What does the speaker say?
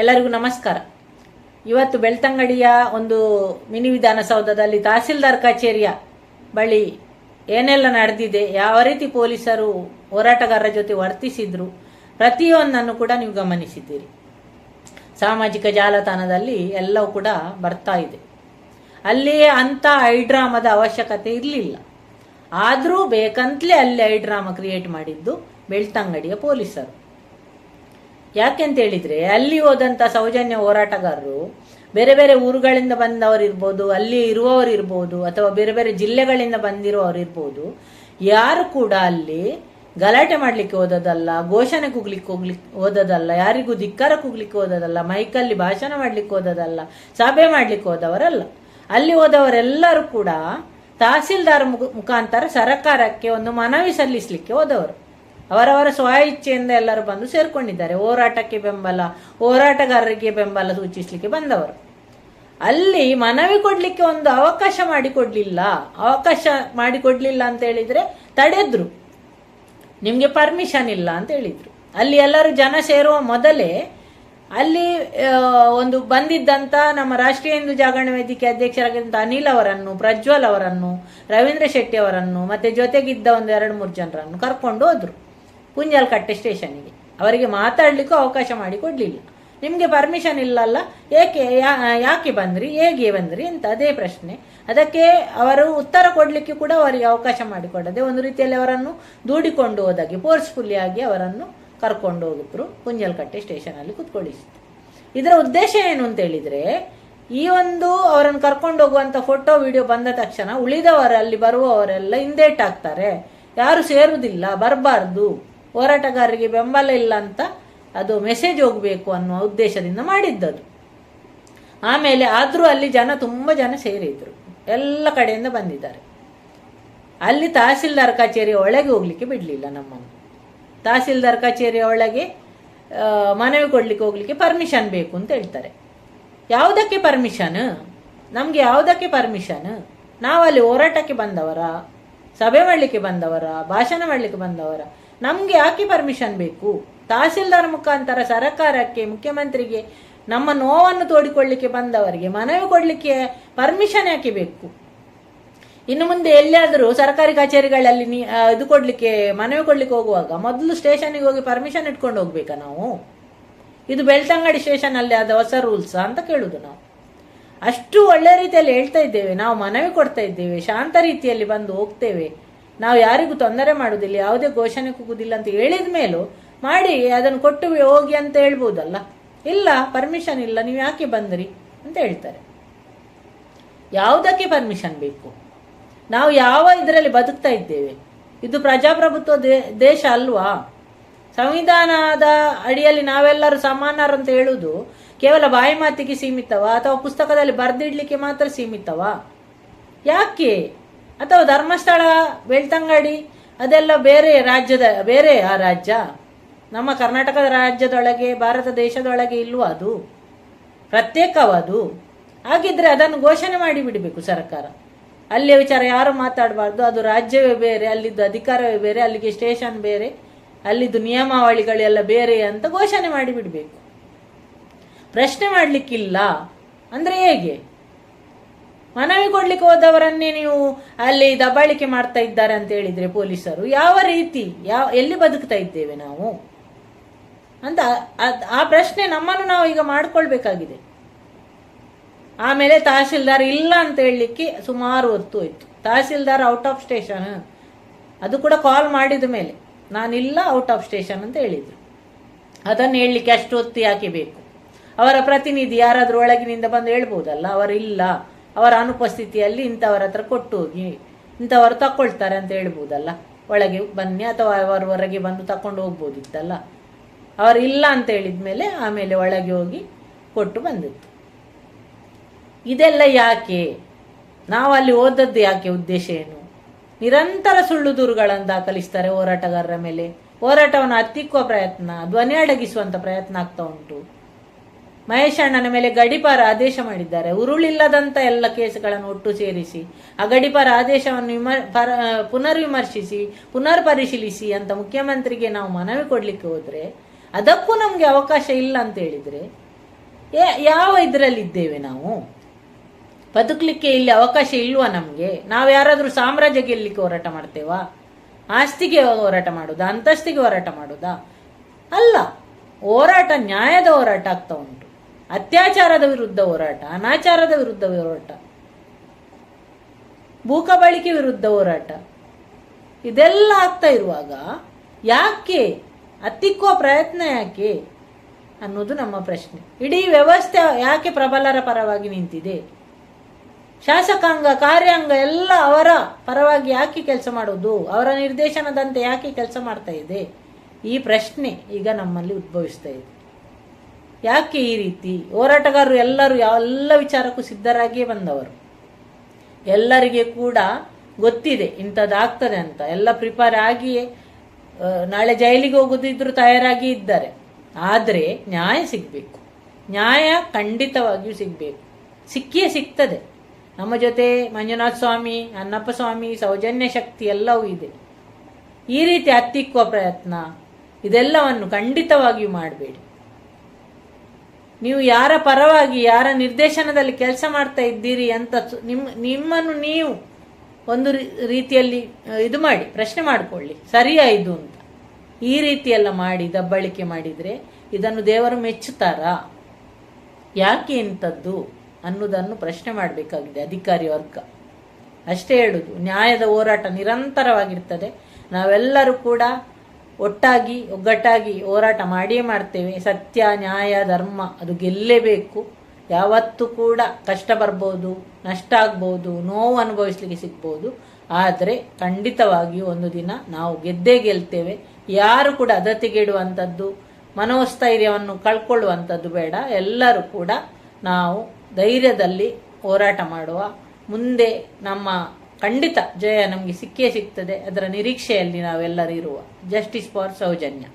ಎಲ್ಲರಿಗೂ ನಮಸ್ಕಾರ. ಇವತ್ತು ಬೆಳ್ತಂಗಡಿಯ ಒಂದು ಮಿನಿ ವಿಧಾನಸೌಧದಲ್ಲಿ ತಹಸೀಲ್ದಾರ್ ಕಚೇರಿಯ ಬಳಿ ಏನೆಲ್ಲ ನಡೆದಿದೆ, ಯಾವ ರೀತಿ ಪೊಲೀಸರು ಹೋರಾಟಗಾರರ ಜೊತೆ ವರ್ತಿಸಿದ್ರು, ಪ್ರತಿಯೊಂದನ್ನು ಕೂಡ ನೀವು ಗಮನಿಸಿದ್ದೀರಿ. ಸಾಮಾಜಿಕ ಜಾಲತಾಣದಲ್ಲಿ ಎಲ್ಲವೂ ಕೂಡ ಬರ್ತಾ ಇದೆ. ಅಲ್ಲಿಯೇ ಅಂತ ಐಡ್ರಾಮದ ಅವಶ್ಯಕತೆ ಇರಲಿಲ್ಲ. ಆದರೂ ಬೇಕಂತಲೇ ಅಲ್ಲಿ ಐಡ್ರಾಮ ಕ್ರಿಯೇಟ್ ಮಾಡಿದ್ದು ಬೆಳ್ತಂಗಡಿಯ ಪೊಲೀಸರು. ಯಾಕೆಂತ ಹೇಳಿದ್ರೆ, ಅಲ್ಲಿ ಹೋದಂತ ಸೌಜನ್ಯ ಹೋರಾಟಗಾರರು, ಬೇರೆ ಬೇರೆ ಊರುಗಳಿಂದ ಬಂದವರು ಇರ್ಬೋದು, ಅಲ್ಲಿ ಇರುವವರು ಇರ್ಬೋದು, ಅಥವಾ ಬೇರೆ ಬೇರೆ ಜಿಲ್ಲೆಗಳಿಂದ ಬಂದಿರುವವರು ಇರ್ಬೋದು, ಯಾರು ಕೂಡ ಅಲ್ಲಿ ಗಲಾಟೆ ಮಾಡ್ಲಿಕ್ಕೆ ಹೋದದಲ್ಲ ಘೋಷಣೆ ಕೂಗ್ಲಿಕ್ಕೆ ಹೋಗ್ಲಿಕ್ಕೆ ಹೋದದಲ್ಲ ಯಾರಿಗೂ ಧಿಕ್ಕಾರ ಕೂಗ್ಲಿಕ್ಕೆ ಹೋದದಲ್ಲ ಮೈಕಲ್ಲಿ ಭಾಷಣ ಮಾಡ್ಲಿಕ್ಕೆ ಹೋದದಲ್ಲ ಸಭೆ ಮಾಡ್ಲಿಕ್ಕೆ ಹೋದವರಲ್ಲ. ಅಲ್ಲಿ ಹೋದವರೆಲ್ಲರೂ ಕೂಡ ತಹಸೀಲ್ದಾರ್ ಮುಖ- ಮುಖಾಂತರ ಸರ್ಕಾರಕ್ಕೆ ಒಂದು ಮನವಿ ಸಲ್ಲಿಸಲಿಕ್ಕೆ ಹೋದವರು. ಅವರವರ ಸ್ವ ಇಚ್ಛೆಯಿಂದ ಎಲ್ಲರೂ ಬಂದು ಸೇರ್ಕೊಂಡಿದ್ದಾರೆ. ಹೋರಾಟಕ್ಕೆ ಬೆಂಬಲ, ಹೋರಾಟಗಾರರಿಗೆ ಬೆಂಬಲ ಸೂಚಿಸಲಿಕ್ಕೆ ಬಂದವರು. ಅಲ್ಲಿ ಮನವಿ ಕೊಡ್ಲಿಕ್ಕೆ ಒಂದು ಅವಕಾಶ ಮಾಡಿಕೊಡ್ಲಿಲ್ಲ. ಅವಕಾಶ ಮಾಡಿಕೊಡ್ಲಿಲ್ಲ ಅಂತ ಹೇಳಿದ್ರೆ ತಡೆದ್ರು. ನಿಮಗೆ ಪರ್ಮಿಷನ್ ಇಲ್ಲ ಅಂತ ಹೇಳಿದ್ರು. ಅಲ್ಲಿ ಎಲ್ಲರೂ ಜನ ಸೇರುವ ಮೊದಲೇ ಅಲ್ಲಿ ಒಂದು ಬಂದಿದ್ದಂತ ನಮ್ಮ ರಾಷ್ಟ್ರೀಯ ಹಿಂದೂ ಜಾಗರಣ ವೇದಿಕೆ ಅಧ್ಯಕ್ಷರಾಗಿದ್ದಂತ ಅನಿಲ್ ಅವರನ್ನು, ಪ್ರಜ್ವಲ್ ಅವರನ್ನು, ರವೀಂದ್ರ ಶೆಟ್ಟಿ ಅವರನ್ನು, ಮತ್ತೆ ಜೊತೆಗಿದ್ದ ಒಂದು ಎರಡು ಮೂರು ಜನರನ್ನು ಕರ್ಕೊಂಡು ಹೋದ್ರು. ಪುಂಜಾಲ್ಕಟ್ಟೆ ಸ್ಟೇಷನ್ಗೆ. ಅವರಿಗೆ ಮಾತಾಡ್ಲಿಕ್ಕೂ ಅವಕಾಶ ಮಾಡಿ ಕೊಡ್ಲಿಲ್ಲ. ನಿಮ್ಗೆ ಪರ್ಮಿಷನ್ ಇಲ್ಲಲ್ಲ, ಏಕೆ ಯಾಕೆ ಬಂದ್ರಿ, ಹೇಗೆ ಬಂದ್ರಿ ಅಂತ ಅದೇ ಪ್ರಶ್ನೆ. ಅದಕ್ಕೆ ಅವರು ಉತ್ತರ ಕೊಡಲಿಕ್ಕೆ ಕೂಡ ಅವರಿಗೆ ಅವಕಾಶ ಮಾಡಿಕೊಡದೆ ಒಂದು ರೀತಿಯಲ್ಲಿ ಅವರನ್ನು ದೂಡಿಕೊಂಡು ಹೋದಾಗೆ ಫೋರ್ಸ್ಫುಲ್ಲಿ ಆಗಿ ಅವರನ್ನು ಕರ್ಕೊಂಡು ಹೋಗಿದ್ರು ಸ್ಟೇಷನ್ ಅಲ್ಲಿ ಕುತ್ಕೊಳ್ಳಿಸಿದ್ರು. ಇದರ ಉದ್ದೇಶ ಏನು ಅಂತ ಹೇಳಿದ್ರೆ, ಈ ಒಂದು ಅವರನ್ನು ಕರ್ಕೊಂಡು ಹೋಗುವಂತ ಫೋಟೋ, ವಿಡಿಯೋ ಬಂದ ತಕ್ಷಣ ಉಳಿದವರಲ್ಲಿ ಬರುವವರೆಲ್ಲ ಹಿಂದೇಟಾಗ್ತಾರೆ ಯಾರು ಸೇರುವುದಿಲ್ಲ, ಬರಬಾರ್ದು. ಹೋರಾಟಗಾರರಿಗೆ ಬೆಂಬಲ ಇಲ್ಲ ಅಂತ ಅದು ಮೆಸೇಜ್ ಹೋಗಬೇಕು ಅನ್ನುವ ಉದ್ದೇಶದಿಂದ ಮಾಡಿದ್ದದು. ಆಮೇಲೆ ಆದರೂ ಅಲ್ಲಿ ಜನ ತುಂಬ ಜನ ಸೇರಿದ್ರು. ಎಲ್ಲ ಕಡೆಯಿಂದ ಬಂದಿದ್ದಾರೆ. ಅಲ್ಲಿ ತಹಸೀಲ್ದಾರ್ ಕಚೇರಿಯ ಒಳಗೆ ಹೋಗ್ಲಿಕ್ಕೆ ಬಿಡಲಿಲ್ಲ ನಮ್ಮನ್ನು. ತಹಸೀಲ್ದಾರ್ ಕಚೇರಿಯ ಒಳಗೆ ಮನವಿ ಕೊಡ್ಲಿಕ್ಕೆ ಹೋಗ್ಲಿಕ್ಕೆ ಪರ್ಮಿಷನ್ ಬೇಕು ಅಂತ ಹೇಳ್ತಾರೆ. ಯಾವುದಕ್ಕೆ ಪರ್ಮಿಷನ್ ನಮ್ಗೆ ಯಾವುದಕ್ಕೆ ಪರ್ಮಿಷನ್ ನಾವಲ್ಲಿ ಹೋರಾಟಕ್ಕೆ ಬಂದವರ? ಸಭೆ ಮಾಡಲಿಕ್ಕೆ ಬಂದವರ? ಭಾಷಣ ಮಾಡಲಿಕ್ಕೆ ಬಂದವರ? ನಮ್ಗೆ ಯಾಕೆ ಪರ್ಮಿಷನ್ ಬೇಕು? ತಹಸೀಲ್ದಾರ್ ಮುಖಾಂತರ ಸರಕಾರಕ್ಕೆ, ಮುಖ್ಯಮಂತ್ರಿಗೆ ನಮ್ಮ ನೋವನ್ನು ತೋಡಿಕೊಳ್ಳಿಕ್ಕೆ ಬಂದವರಿಗೆ, ಮನವಿ ಕೊಡಲಿಕ್ಕೆ ಪರ್ಮಿಷನ್ ಯಾಕೆ ಬೇಕು? ಇನ್ನು ಮುಂದೆ ಎಲ್ಲಿಯಾದರೂ ಸರ್ಕಾರಿ ಕಚೇರಿಗಳಲ್ಲಿ ನೀ ಇದು ಕೊಡಲಿಕ್ಕೆ, ಮನವಿ ಕೊಡ್ಲಿಕ್ಕೆ ಹೋಗುವಾಗ ಮೊದಲು ಸ್ಟೇಷನ್ಗೆ ಹೋಗಿ ಪರ್ಮಿಷನ್ ಇಟ್ಕೊಂಡು ಹೋಗ್ಬೇಕಾ ನಾವು? ಇದು ಬೆಳ್ತಂಗಡಿ ಸ್ಟೇಷನ್ ಅಲ್ಲಿ ಆದ ಹೊಸ ರೂಲ್ಸ್ ಅಂತ ಕೇಳುದು ನಾವು. ಅಷ್ಟು ಒಳ್ಳೆ ರೀತಿಯಲ್ಲಿ ಹೇಳ್ತಾ ಇದ್ದೇವೆ, ನಾವು ಮನವಿ ಕೊಡ್ತಾ ಇದ್ದೇವೆ, ಶಾಂತ ರೀತಿಯಲ್ಲಿ ಬಂದು ಹೋಗ್ತೇವೆ. ನಾವು ಯಾರಿಗೂ ತೊಂದರೆ ಮಾಡುವುದಿಲ್ಲ, ಯಾವುದೇ ಘೋಷಣೆ ಕೂಗುದಿಲ್ಲ ಅಂತ ಹೇಳಿದ ಮೇಲೂ ಮಾಡಿ ಅದನ್ನು ಕೊಟ್ಟು ಹೋಗಿ ಅಂತ ಹೇಳ್ಬೋದಲ್ಲ? ಇಲ್ಲ ಪರ್ಮಿಷನ್ ಇಲ್ಲ, ನೀವು ಯಾಕೆ ಬಂದ್ರಿ ಅಂತ ಹೇಳ್ತಾರೆ. ಯಾವುದಕ್ಕೆ ಪರ್ಮಿಷನ್ ಬೇಕು? ನಾವು ಯಾವ ಇದರಲ್ಲಿ ಬದುಕ್ತಾ ಇದ್ದೇವೆ? ಇದು ಪ್ರಜಾಪ್ರಭುತ್ವ ದೇಶ ಅಲ್ವಾ? ಸಂವಿಧಾನದ ಅಡಿಯಲ್ಲಿ ನಾವೆಲ್ಲರೂ ಸಮಾನರು ಅಂತ ಹೇಳುವುದು ಕೇವಲ ಬಾಯಿ ಮಾತಿಗೆ ಸೀಮಿತವಾ? ಅಥವಾ ಪುಸ್ತಕದಲ್ಲಿ ಬರೆದಿಡ್ಲಿಕ್ಕೆ ಮಾತ್ರ ಸೀಮಿತವಾ? ಯಾಕೆ? ಅಥವಾ ಧರ್ಮಸ್ಥಳ, ಬೆಳ್ತಂಗಡಿ, ಅದೆಲ್ಲ ಬೇರೆ ರಾಜ್ಯದ, ಬೇರೆ ಆ ರಾಜ್ಯ? ನಮ್ಮ ಕರ್ನಾಟಕದ ರಾಜ್ಯದೊಳಗೆ, ಭಾರತ ದೇಶದೊಳಗೆ ಇಲ್ವಾ ಅದು? ಪ್ರತ್ಯೇಕವಾದು? ಹಾಗಿದ್ರೆ ಅದನ್ನು ಘೋಷಣೆ ಮಾಡಿ ಬಿಡಬೇಕು ಸರ್ಕಾರ. ಅಲ್ಲಿಯ ವಿಚಾರ ಯಾರು ಮಾತಾಡಬಾರ್ದು? ಅದು ರಾಜ್ಯವೇ ಬೇರೆ, ಅಲ್ಲಿದ್ದು ಅಧಿಕಾರವೇ ಬೇರೆ, ಅಲ್ಲಿಗೆ ಸ್ಟೇಷನ್ ಬೇರೆ, ಅಲ್ಲಿದ್ದು ನಿಯಮಾವಳಿಗಳೆಲ್ಲ ಬೇರೆ ಅಂತ ಘೋಷಣೆ ಮಾಡಿ ಬಿಡಬೇಕು. ಪ್ರಶ್ನೆ ಮಾಡಲಿಕ್ಕಿಲ್ಲ. ಅಂದ್ರೆ ಹೇಗೆ? ಮನವಿ ಕೊಡ್ಲಿಕ್ಕೆ ಹೋದವರನ್ನೇ ನೀವು ಅಲ್ಲಿ ದಬ್ಬಾಳಿಕೆ ಮಾಡ್ತಾ ಇದ್ದಾರೆ ಅಂತ ಹೇಳಿದ್ರೆ ಪೊಲೀಸರು, ಯಾವ ರೀತಿ, ಯಾವ, ಎಲ್ಲಿ ಬದುಕ್ತಾ ಇದ್ದೇವೆ ನಾವು? ಅಂತ ಆ ಪ್ರಶ್ನೆ ನಮ್ಮನ್ನು ನಾವು ಈಗ ಮಾಡ್ಕೊಳ್ಬೇಕಾಗಿದೆ. ಆಮೇಲೆ ತಹಸೀಲ್ದಾರ್ ಇಲ್ಲ ಅಂತ ಹೇಳಲಿಕ್ಕೆ ಸುಮಾರು ಹೊತ್ತು ಹೋಯ್ತು. Tahsildar out of station. ಅದು ಕೂಡ ಕಾಲ್ ಮಾಡಿದ ಮೇಲೆ ನಾನಿಲ್ಲ ಔಟ್ ಆಫ್ ಸ್ಟೇಷನ್ ಅಂತ ಹೇಳಿದ್ರು. ಅದನ್ನು ಹೇಳಲಿಕ್ಕೆ ಅಷ್ಟು ಹೊತ್ತು ಯಾಕೆ ಬೇಕು? ಅವರ ಪ್ರತಿನಿಧಿ ಯಾರಾದರೂ ಒಳಗಿನಿಂದ ಬಂದು ಹೇಳ್ಬೋದಲ್ಲ? ಅವರಿಲ್ಲ. ಅವರ ಅನುಪಸ್ಥಿತಿಯಲ್ಲಿ ಇಂಥವರ ಹತ್ರ ಕೊಟ್ಟು ಹೋಗಿ ಇಂಥವರು ತಕೊಳ್ತಾರೆ ಅಂತ ಹೇಳ್ಬೋದಲ್ಲ? ಒಳಗೆ ಬನ್ನಿ ಅಥವಾ ಅವರು ಹೊರಗೆ ಬಂದು ತಕೊಂಡು ಹೋಗ್ಬೋದಿತ್ತಲ್ಲ? ಅವರು ಇಲ್ಲ ಅಂತ ಹೇಳಿದ್ಮೇಲೆ ಆಮೇಲೆ ಒಳಗೆ ಹೋಗಿ ಕೊಟ್ಟು ಬಂದಿತ್ತು ಇದೆಲ್ಲ ಯಾಕೆ? ನಾವು ಅಲ್ಲಿ ಓದದ್ದು ಯಾಕೆ ಉದ್ದೇಶ ಏನು? ನಿರಂತರ ಸುಳ್ಳು ದೂರುಗಳನ್ನು ದಾಖಲಿಸ್ತಾರೆ ಹೋರಾಟಗಾರರ ಮೇಲೆ. ಹೋರಾಟವನ್ನು ಹತ್ತಿಕ್ಕುವ ಪ್ರಯತ್ನ, ಧ್ವನಿ ಅಡಗಿಸುವಂತ ಪ್ರಯತ್ನ ಆಗ್ತಾ ಉಂಟು. ಮಹೇಶ್ ಅಣ್ಣನ ಮೇಲೆ ಗಡಿಪಾರ ಆದೇಶ ಮಾಡಿದ್ದಾರೆ. ಉರುಳಿಲ್ಲದಂತ ಎಲ್ಲ ಕೇಸುಗಳನ್ನು ಒಟ್ಟು ಸೇರಿಸಿ, ಆ ಗಡಿಪಾರ ಆದೇಶವನ್ನು ವಿಮರ್ ಪರ ಪುನರ್ ವಿಮರ್ಶಿಸಿ ಪುನರ್ ಪರಿಶೀಲಿಸಿ ಅಂತ ಮುಖ್ಯಮಂತ್ರಿಗೆ ನಾವು ಮನವಿ ಕೊಡ್ಲಿಕ್ಕೆ ಹೋದ್ರೆ, ಅದಕ್ಕೂ ನಮ್ಗೆ ಅವಕಾಶ ಇಲ್ಲ ಅಂತ ಹೇಳಿದ್ರೆ ಯಾವ ಯಾವ ಇದರಲ್ಲಿದ್ದೇವೆ ನಾವು? ಬದುಕಲಿಕ್ಕೆ ಇಲ್ಲಿ ಅವಕಾಶ ಇಲ್ವಾ ನಮಗೆ? ನಾವು ಯಾರಾದರೂ ಸಾಮ್ರಾಜ್ಯ ಗೆಲ್ಲಲಿಕ್ಕೆ ಹೋರಾಟ ಮಾಡ್ತೇವಾ? ಆಸ್ತಿಗೆ ಹೋರಾಟ ಮಾಡುದಾ? ಅಂತಸ್ತಿಗೆ ಹೋರಾಟ ಮಾಡುದಾ? ಅಲ್ಲ, ಹೋರಾಟ ನ್ಯಾಯದ ಹೋರಾಟ ಆಗ್ತಾ ಉಂಟು. ಅತ್ಯಾಚಾರದ ವಿರುದ್ಧ ಹೋರಾಟ, ಅನಾಚಾರದ ವಿರುದ್ಧ ಹೋರಾಟ ಭೂಕಬಳಿಕೆ ವಿರುದ್ಧ ಹೋರಾಟ, ಇದೆಲ್ಲ ಆಗ್ತಾ ಇರುವಾಗ ಯಾಕೆ ಹತ್ತಿಕ್ಕುವ ಪ್ರಯತ್ನ ಯಾಕೆ ಅನ್ನೋದು ನಮ್ಮ ಪ್ರಶ್ನೆ. ಇಡೀ ವ್ಯವಸ್ಥೆ ಯಾಕೆ ಪ್ರಬಲರ ಪರವಾಗಿ ನಿಂತಿದೆ? ಶಾಸಕಾಂಗ, ಕಾರ್ಯಾಂಗ ಎಲ್ಲ ಅವರ ಪರವಾಗಿ ಯಾಕೆ ಕೆಲಸ ಮಾಡೋದು? ಅವರ ನಿರ್ದೇಶನದಂತೆ ಯಾಕೆ ಕೆಲಸ ಮಾಡ್ತಾ ಇದೆ? ಈ ಪ್ರಶ್ನೆ ಈಗ ನಮ್ಮಲ್ಲಿ ಉದ್ಭವಿಸ್ತಾ ಇದೆ. ಯಾಕೆ ಈ ರೀತಿ? ಹೋರಾಟಗಾರರು ಎಲ್ಲರೂ ಎಲ್ಲ ವಿಚಾರಕ್ಕೂ ಸಿದ್ಧರಾಗಿಯೇ ಬಂದವರು. ಎಲ್ಲರಿಗೆ ಕೂಡ ಗೊತ್ತಿದೆ ಇಂಥದ್ದಾಗ್ತದೆ ಅಂತ. ಎಲ್ಲ ಪ್ರಿಪೇರ್ ಆಗಿಯೇ ನಾಳೆ ಜೈಲಿಗೆ ಹೋಗೋದಿದ್ರು ತಯಾರಾಗಿ ಇದ್ದಾರೆ. ಆದರೆ ನ್ಯಾಯ ಸಿಗಬೇಕು. ನ್ಯಾಯ ಖಂಡಿತವಾಗಿಯೂ ಸಿಗಬೇಕು. ಸಿಕ್ಕಿಯೇ ಸಿಗ್ತದೆ. ನಮ್ಮ ಜೊತೆ ಮಂಜುನಾಥ ಸ್ವಾಮಿ ಅನ್ನಪ್ಪ ಸ್ವಾಮಿ, ಸೌಜನ್ಯ ಶಕ್ತಿ ಎಲ್ಲವೂ ಇದೆ. ಈ ರೀತಿ ಹತ್ತಿಕ್ಕುವ ಪ್ರಯತ್ನ, ಇದೆಲ್ಲವನ್ನು ಖಂಡಿತವಾಗಿಯೂ ಮಾಡಬೇಡಿ. ನೀವು ಯಾರ ಪರವಾಗಿ, ಯಾರ ನಿರ್ದೇಶನದಲ್ಲಿ ಕೆಲಸ ಮಾಡ್ತಾ ಇದ್ದೀರಿ ಅಂತ ನಿಮ್ಮ ನಿಮ್ಮನ್ನು ನೀವು ಒಂದು ರೀತಿಯಲ್ಲಿ ಇದು ಮಾಡಿ, ಪ್ರಶ್ನೆ ಮಾಡಿಕೊಳ್ಳಿ. ಸರಿಯಾ ಇದು ಅಂತ. ಈ ರೀತಿಯೆಲ್ಲ ಮಾಡಿ, ದಬ್ಬಳಿಕೆ ಮಾಡಿದರೆ ಇದನ್ನು ದೇವರು ಮೆಚ್ಚುತ್ತಾರಾ? ಯಾಕೆ ಇಂಥದ್ದು ಅನ್ನೋದನ್ನು ಪ್ರಶ್ನೆ ಮಾಡಬೇಕಾಗಿದೆ ಅಧಿಕಾರಿ ವರ್ಗ. ಅಷ್ಟೇ ಹೇಳುದು. ನ್ಯಾಯದ ಹೋರಾಟ ನಿರಂತರವಾಗಿರ್ತದೆ. ನಾವೆಲ್ಲರೂ ಕೂಡ ಒಟ್ಟಾಗಿ, ಒಗ್ಗಟ್ಟಾಗಿ ಹೋರಾಟ ಮಾಡಿಯೇ ಮಾಡ್ತೇವೆ. ಸತ್ಯ, ನ್ಯಾಯ, ಧರ್ಮ, ಅದು ಗೆಲ್ಲೇಬೇಕು. ಯಾವತ್ತೂ ಕೂಡ ಕಷ್ಟ ಬರ್ಬೋದು, ನಷ್ಟ ಆಗ್ಬೋದು, ನೋವು ಅನುಭವಿಸ್ಲಿಕ್ಕೆ ಸಿಗ್ಬೋದು. ಆದರೆ ಖಂಡಿತವಾಗಿಯೂ ಒಂದು ದಿನ ನಾವು ಗೆದ್ದೇ ಗೆಲ್ತೇವೆ. ಯಾರು ಕೂಡ ಅದತಿಗೆಡುವಂಥದ್ದು ಮನೋಸ್ಥೈರ್ಯವನ್ನು ಕಳ್ಕೊಳ್ಳುವಂಥದ್ದು ಬೇಡ. ಎಲ್ಲರೂ ಕೂಡ ನಾವು ಧೈರ್ಯದಲ್ಲಿ ಹೋರಾಟ ಮಾಡುವ, ಮುಂದೆ ನಮ್ಮ ಖಂಡಿತ ಜಯ ನಮಗೆ ಸಿಕ್ಕೇ ಸಿಗ್ತದೆ. ಅದರ ನಿರೀಕ್ಷೆಯಲ್ಲಿ ನಾವೆಲ್ಲರೂ ಇರುವ. Justice for Soujanya.